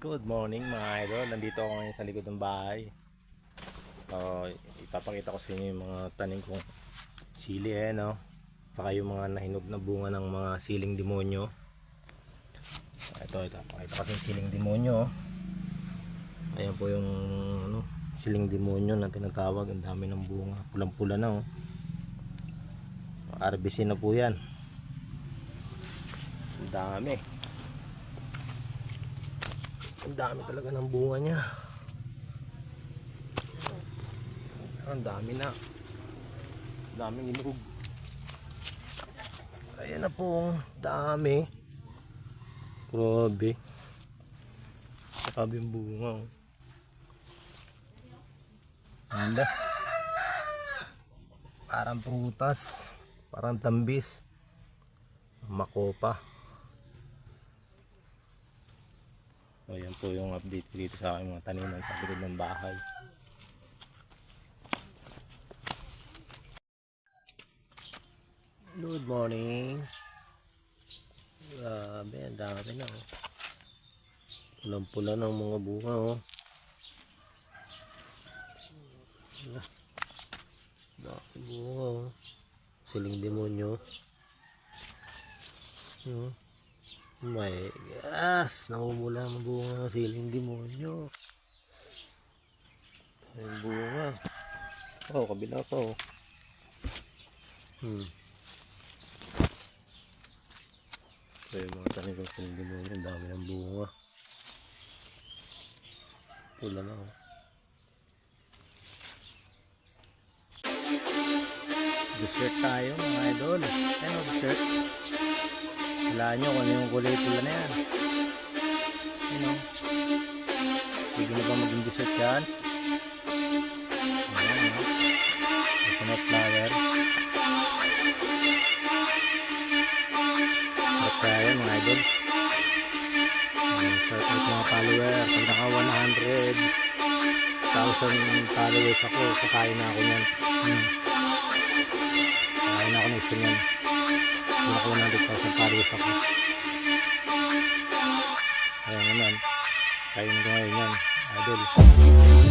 Good morning mga idol. Nandito ako ngayon sa likod ng bahay. So, ipapakita ko sa inyo yung mga tanim kong sili eh, no? Saka yung mga nahinog na bunga ng mga siling demonyo. Ito, ito. Pakita yung siling demonyo. oh. Ayan po yung ano, siling demonyo na tinatawag. Ang dami ng bunga. Pulang-pula na oh. RBC na po yan. Ang dami. Ang dami talaga ng bunga niya. Ang dami na. Daming inuog. Ayan na po. Dami. Grabe. Grabe yung bunga. oh. Ganda. Parang prutas. Parang tambis. Makopa. So yan po yung update dito sa aking mga taniman sa likod ng bahay. Good morning. Grabe, ang dami na oh. Pulang-pula ng mga bunga oh. Dami bunga oh. Siling demonyo. Hmm. My gosh, namumula ang bunga ng siling demonyo. Ay, bunga. Oh, kabila pa oh. Hmm. So, yung mga tanim ng siling demonyo, ang dami ng bunga. Pula na oh. Dessert tayo mga idol. Ano dessert? Wala nyo kung ano yung kulay pula na yan. Ano? Pwede na ba maging dessert yan? Ayan, no? Coconut flower. Sarap yan mga idol. Ayan, Sarap ito mga follower. Pag naka 100,000 followers ako, kakain na ako yan. Hmm. Kakain ako ng isa yan. Kung ako 100,000 followers ako. Ayan naman. Kain ko ngayon yan. Idol.